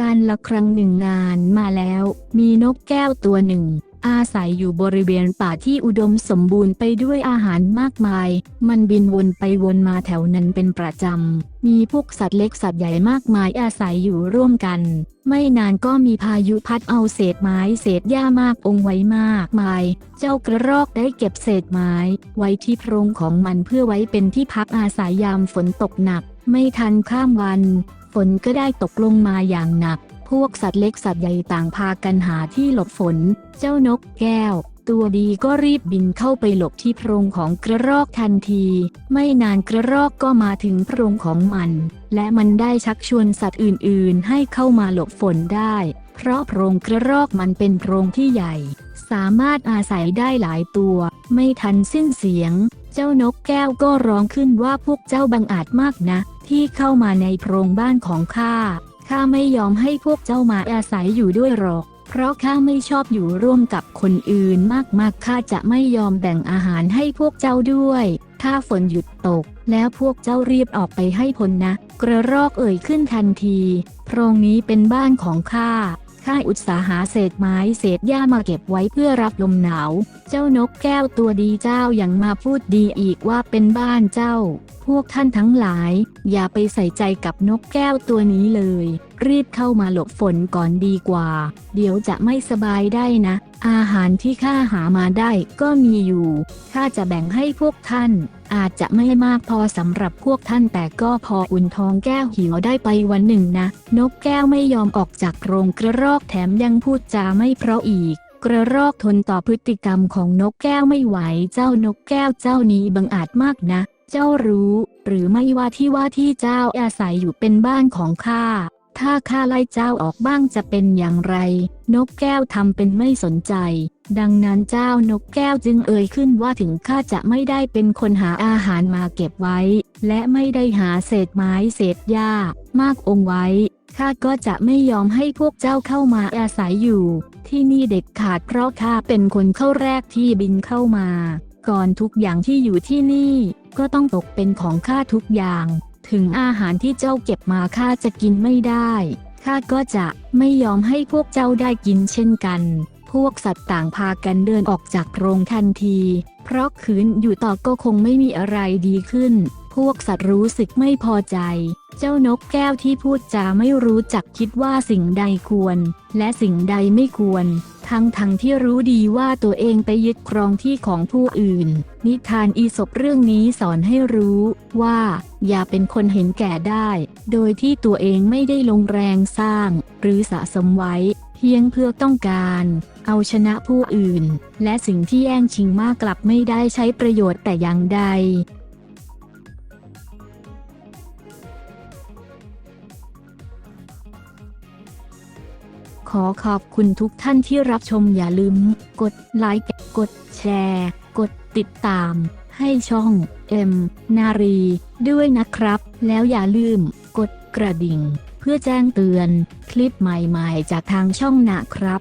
การละครั้งหนึ่งนานมาแล้ว มีนกแก้วตัวหนึ่ง อาศัยอยู่บริเวณป่าที่อุดมสมบูรณ์ไปด้วยอาหารมากมาย มันบินวนไปวนมาแถวนั้นเป็นประจำ มีพวกสัตว์เล็กสัตว์ใหญ่มากมายอาศัยอยู่ร่วมกัน ไม่นานก็มีพายุพัดเอาเศษไม้เศษหญ้ามากองไว้มากมาย เจ้ากระรอกได้เก็บเศษไม้ ไว้ที่โพรงของมันเพื่อไว้เป็นที่พักอาศัยยามฝนตกหนักไม่ทันข้ามวัน ฝนก็ได้ตกลงมาอย่างหนัก พวกสัตว์เล็กสัตว์ใหญ่ต่างพากันหาที่หลบฝน เจ้านกแก้ว ตัวดีก็รีบบินเข้าไปหลบที่โพรงของกระรอกทันที ไม่นานกระรอกก็มาถึงโพรงของมัน และมันได้ชักชวนสัตว์อื่นๆ ให้เข้ามาหลบฝนได้ เพราะโพรงกระรอกมันเป็นโพรงที่ใหญ่ สามารถอาศัยได้หลายตัว ไม่ทันสิ้นเสียง เจ้านกแก้วก็ร้องขึ้นว่าพวกเจ้าบังอาจมากนะ ที่เข้ามาในโพรงบ้านของข้า ข้าไม่ยอมให้พวกเจ้ามาอาศัยอยู่ด้วยหรอก เพราะข้าไม่ชอบอยู่ร่วมกับคนอื่นมากๆ ข้าจะไม่ยอมแบ่งอาหารให้พวกเจ้าด้วย ถ้าฝนหยุดตก แล้วพวกเจ้ารีบออกไปให้พ้นนะ กระรอกเอ่ยขึ้นทันที โพรงนี้เป็นบ้านของข้า ข้าอุตสาหาเศษไม้เศษหญ้ามาเก็บไว้เพื่อรับลมหนาว เจ้านกแก้วตัวดีเจ้ายังมาพูดดีอีกว่าเป็นบ้านเจ้า พวกท่านทั้งหลาย อย่าไปใส่ใจกับนกแก้วตัวนี้เลย รีบเข้ามาหลบฝนก่อนดีกว่า เดี๋ยวจะไม่สบายได้นะ อาหารที่ข้าหามาได้ก็มีอยู่ ข้าจะแบ่งให้พวกท่าน อาจจะไม่มากพอสำหรับพวกท่านแต่ก็พออุ่นท้องแก้วหิวได้ไปวันหนึ่งนะ นกแก้วไม่ยอมออกจากโรงกระรอกแถมยังพูดจาไม่เพราะอีก กระรอกทนต่อพฤติกรรมของนกแก้วไม่ไหวเจ้านกแก้วเจ้านี้บังอาจมากนะ เจ้ารู้ หรือไม่ว่าที่ว่าที่เจ้าอาศัยอยู่เป็นบ้านของข้าถ้าข้าไล่เจ้าออกบ้างจะเป็นอย่างไร นกแก้วทำเป็นไม่สนใจ ดังนั้นเจ้านกแก้วจึงเอ่ยขึ้นว่าถึงข้าจะไม่ได้เป็นคนหาอาหารมาเก็บไว้ และไม่ได้หาเศษไม้เศษหญ้ามากองไว้ข้าก็จะไม่ยอมให้พวกเจ้าเข้ามาอาศัยอยู่ ที่นี่เด็ดขาดเพราะข้าเป็นคนเข้าแรกที่บินเข้ามา ก่อนทุกอย่างที่อยู่ที่นี่ ก็ต้องตกเป็นของข้าทุกอย่าง ถึงอาหารที่เจ้าเก็บมาข้าจะกินไม่ได้ข้าก็จะไม่ยอมให้พวกเจ้าได้กินเช่นกัน พวกสัตว์ต่างพากันเดินออกจากโรงทันที เพราะขืนอยู่ต่อก็คงไม่มีอะไรดีขึ้น พวกสัตว์รู้สึกไม่พอใจ เจ้านกแก้วที่พูดจาไม่รู้จักคิดว่าสิ่งใดควร และสิ่งใดไม่ควร ทั้งทั้งที่รู้ดีว่าตัวเองไปยึดครองที่ของผู้อื่น นิทานอีสบเรื่องนี้สอนให้รู้ว่า อย่าเป็นคนเห็นแก่ได้ โดยที่ตัวเองไม่ได้ลงแรงสร้าง หรือสะสมไว้ เพียงเพื่อต้องการ เอาชนะผู้อื่น และสิ่งที่แย่งชิงมากกลับไม่ได้ใช้ประโยชน์แต่อย่างใด ขอขอบคุณทุกท่านที่รับชมอย่าลืม กดไลค์กดแชร์ กดติดตาม ให้ช่อง M นารี ด้วยนะครับ แล้วอย่าลืม กดกระดิ่ง เพื่อแจ้งเตือน คลิปใหม่ๆ จากทางช่องนะครับ